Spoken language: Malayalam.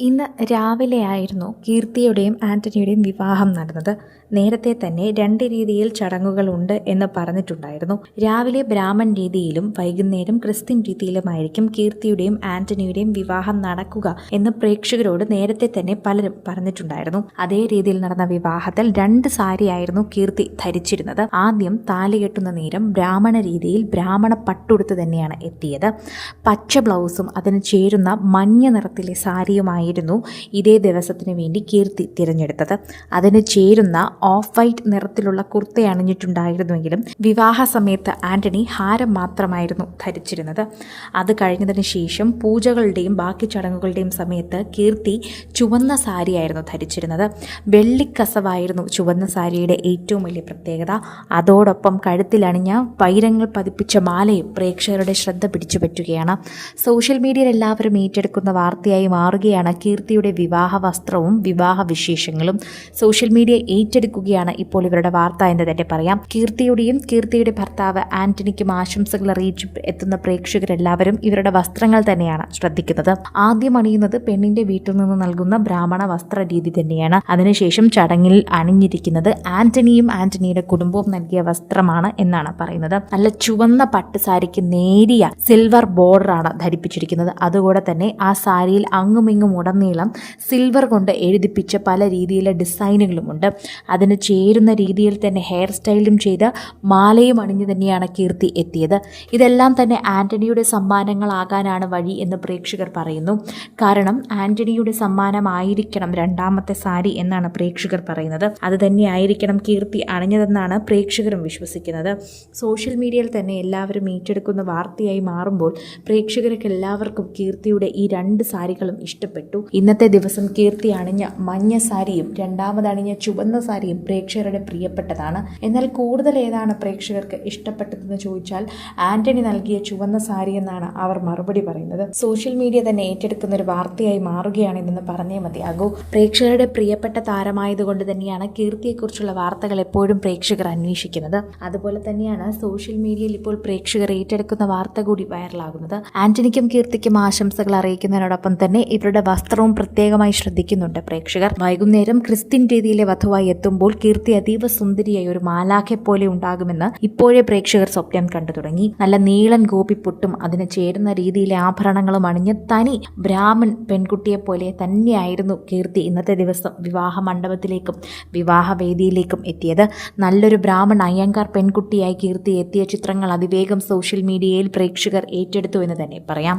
ഇന്ന് രാവിലെയായിരുന്നു കീർത്തിയുടെയും ആന്റണിയുടെയും വിവാഹം നടന്നത്. നേരത്തെ തന്നെ രണ്ട് രീതിയിൽ ചടങ്ങുകളുണ്ട് എന്ന് പറഞ്ഞിട്ടുണ്ടായിരുന്നു. രാവിലെ ബ്രാഹ്മൺ രീതിയിലും വൈകുന്നേരം ക്രിസ്ത്യൻ രീതിയിലുമായിരിക്കും കീർത്തിയുടെയും ആന്റണിയുടെയും വിവാഹം നടക്കുക എന്ന് പ്രേക്ഷകരോട് നേരത്തെ തന്നെ പലരും പറഞ്ഞിട്ടുണ്ടായിരുന്നു. അതേ രീതിയിൽ നടന്ന വിവാഹത്തിൽ രണ്ട് സാരിയായിരുന്നു കീർത്തി ധരിച്ചിരുന്നത്. ആദ്യം താലി കെട്ടുന്ന നേരം ബ്രാഹ്മണ രീതിയിൽ ബ്രാഹ്മണ പട്ടുടുത്ത് തന്നെയാണ് എത്തിയത്. പച്ച ബ്ലൗസും അതിന് ചേരുന്ന മഞ്ഞ നിറത്തിലെ സാരിയുമായിരുന്നു ഇതേ ദിവസത്തിന് വേണ്ടി കീർത്തി തിരഞ്ഞെടുത്തത്. അതിന് ചേരുന്ന ഓഫ് വൈറ്റ് നിറത്തിലുള്ള കുർത്ത അണിഞ്ഞിട്ടുണ്ടായിരുന്നുവെങ്കിലും വിവാഹ സമയത്ത് ആന്റണി ഹാരം മാത്രമായിരുന്നു ധരിച്ചിരുന്നത്. അത് കഴിഞ്ഞതിന് ശേഷം പൂജകളുടെയും ബാക്കി ചടങ്ങുകളുടെയും സമയത്ത് കീർത്തി ചുവന്ന സാരിയായിരുന്നു ധരിച്ചിരുന്നത്. വെള്ളിക്കസവായിരുന്നു ചുവന്ന സാരിയുടെ ഏറ്റവും വലിയ പ്രത്യേകത. അതോടൊപ്പം കഴുത്തിലണിഞ്ഞ വൈരങ്ങൾ പതിപ്പിച്ച മാലയും പ്രേക്ഷകരുടെ ശ്രദ്ധ പിടിച്ചു പറ്റുകയാണ് സോഷ്യൽ മീഡിയയിൽ എല്ലാവരും ഏറ്റെടുക്കുന്ന വാർത്തയായി മാറുകയാണ് കീർത്തിയുടെ വിവാഹ വസ്ത്രവും വിവാഹ വിശേഷങ്ങളും സോഷ്യൽ മീഡിയ ഏറ്റെടുക്കുകയാണ് ഇപ്പോൾ ഇവരുടെ വാർത്ത എന്ന് തന്നെ പറയാം. കീർത്തിയുടെയും കീർത്തിയുടെ ഭർത്താവ് ആന്റണിക്കും ആശംസകൾ അറിയിച്ച് എത്തുന്ന പ്രേക്ഷകരെല്ലാവരും ഇവരുടെ വസ്ത്രങ്ങൾ തന്നെയാണ് ശ്രദ്ധിക്കുന്നത്. ആദ്യം അണിയുന്നത് പെണ്ണിന്റെ വീട്ടിൽ നിന്ന് നൽകുന്ന ബ്രാഹ്മണ വസ്ത്ര രീതി തന്നെയാണ്. അതിനുശേഷം ചടങ്ങിൽ അണിഞ്ഞിരിക്കുന്നത് ആന്റണിയും ആന്റണിയുടെ കുടുംബവും നൽകിയ വസ്ത്രമാണ് എന്നാണ് പറയുന്നത്. നല്ല ചുവന്ന പട്ട് സാരിക്ക് നേരിയ സിൽവർ ബോർഡറാണ് ധരിപ്പിച്ചിരിക്കുന്നത്. അതുകൂടെ തന്നെ ആ സാരിയിൽ അങ്ങുമിങ്ങും ഉടനീളം സിൽവർ കൊണ്ട് എഴുതിപ്പിച്ച പല രീതിയിലെ ഡിസൈനുകളുമുണ്ട് അതിന് ചേരുന്ന രീതിയിൽ തന്നെ ഹെയർ സ്റ്റൈലും ചെയ്ത് മാലയും അണിഞ്ഞു തന്നെയാണ് കീർത്തി എത്തിയത്. ഇതെല്ലാം തന്നെ ആന്റണിയുടെ സമ്മാനങ്ങളാകാനാണ് വഴി എന്ന് പ്രേക്ഷകർ പറയുന്നു. കാരണം ആന്റണിയുടെ സമ്മാനമായിരിക്കണം രണ്ടാമത്തെ സാരി എന്നാണ് പ്രേക്ഷകർ പറയുന്നത്. അത് തന്നെയായിരിക്കണം കീർത്തി അണിഞ്ഞതെന്നാണ് പ്രേക്ഷകരും വിശ്വസിക്കുന്നത്. സോഷ്യൽ മീഡിയയിൽ തന്നെ എല്ലാവരും ഏറ്റെടുക്കുന്ന വാർത്തയായി മാറുമ്പോൾ പ്രേക്ഷകർക്ക് എല്ലാവർക്കും കീർത്തിയുടെ ഈ രണ്ട് സാരികളും ഇഷ്ടപ്പെട്ടു. ഇന്നത്തെ ദിവസം കീർത്തി അണിഞ്ഞ മഞ്ഞ സാരിയും രണ്ടാമത് അണിഞ്ഞ ചുവന്ന സാരിയും പ്രേക്ഷകരുടെ പ്രിയപ്പെട്ടതാണ്. എന്നാൽ കൂടുതൽ ഏതാണ് പ്രേക്ഷകർക്ക് ഇഷ്ടപ്പെട്ടതെന്ന് ചോദിച്ചാൽ ആന്റണി നൽകിയ ചുവന്ന സാരി എന്നാണ് അവർ മറുപടി പറയുന്നത്. സോഷ്യൽ മീഡിയ തന്നെ ഏറ്റെടുക്കുന്ന ഒരു വാർത്തയായി മാറുകയാണ് മാറുകയാണിതെന്ന് പറഞ്ഞേ മതിയാകൂ പ്രേക്ഷകരുടെ പ്രിയപ്പെട്ട താരമായതുകൊണ്ട് തന്നെയാണ് കീർത്തിയെക്കുറിച്ചുള്ള വാർത്തകൾ എപ്പോഴും പ്രേക്ഷകർ അന്വേഷിക്കുന്നത്. അതുപോലെ തന്നെയാണ് സോഷ്യൽ മീഡിയയിൽ ഇപ്പോൾ പ്രേക്ഷകർ ഏറ്റെടുക്കുന്ന വാർത്ത കൂടി വൈറലാകുന്നത്. ആന്റണിക്കും കീർത്തിക്കും ആശംസകൾ അറിയിക്കുന്നതിനോടൊപ്പം തന്നെ ഇവരുടെ വസ്ത്രവും പ്രത്യേകമായി ശ്രദ്ധിക്കുന്നുണ്ട് പ്രേക്ഷകർ. വൈകുന്നേരം ക്രിസ്ത്യൻ രീതിയിലെ വധുവായി എത്തുമ്പോൾ കീർത്തി അതീവ സുന്ദരിയായി ഒരു മാലാഖെ പോലെ ഉണ്ടാകുമെന്ന് ഇപ്പോഴേ പ്രേക്ഷകർ സ്വപ്നം കണ്ടു തുടങ്ങി. നല്ല നീളൻ ഗോപിപ്പൊട്ടും അതിന് ചേരുന്ന രീതിയിലെ ആഭരണങ്ങളും അണിഞ്ഞ് തനി ബ്രാഹ്മൺ പെൺകുട്ടിയെ പോലെ തന്നെയായിരുന്നു കീർത്തി ഇന്നത്തെ ദിവസം വിവാഹ മണ്ഡപത്തിലേക്കും വിവാഹവേദിയിലേക്കും എത്തിയത്. നല്ലൊരു ബ്രാഹ്മൺ അയ്യങ്കാർ പെൺകുട്ടിയായി കീർത്തി എത്തിയ ചിത്രങ്ങൾ അതിവേഗം സോഷ്യൽ മീഡിയയിൽ പ്രേക്ഷകർ ഏറ്റെടുത്തു എന്ന് തന്നെ പറയാം.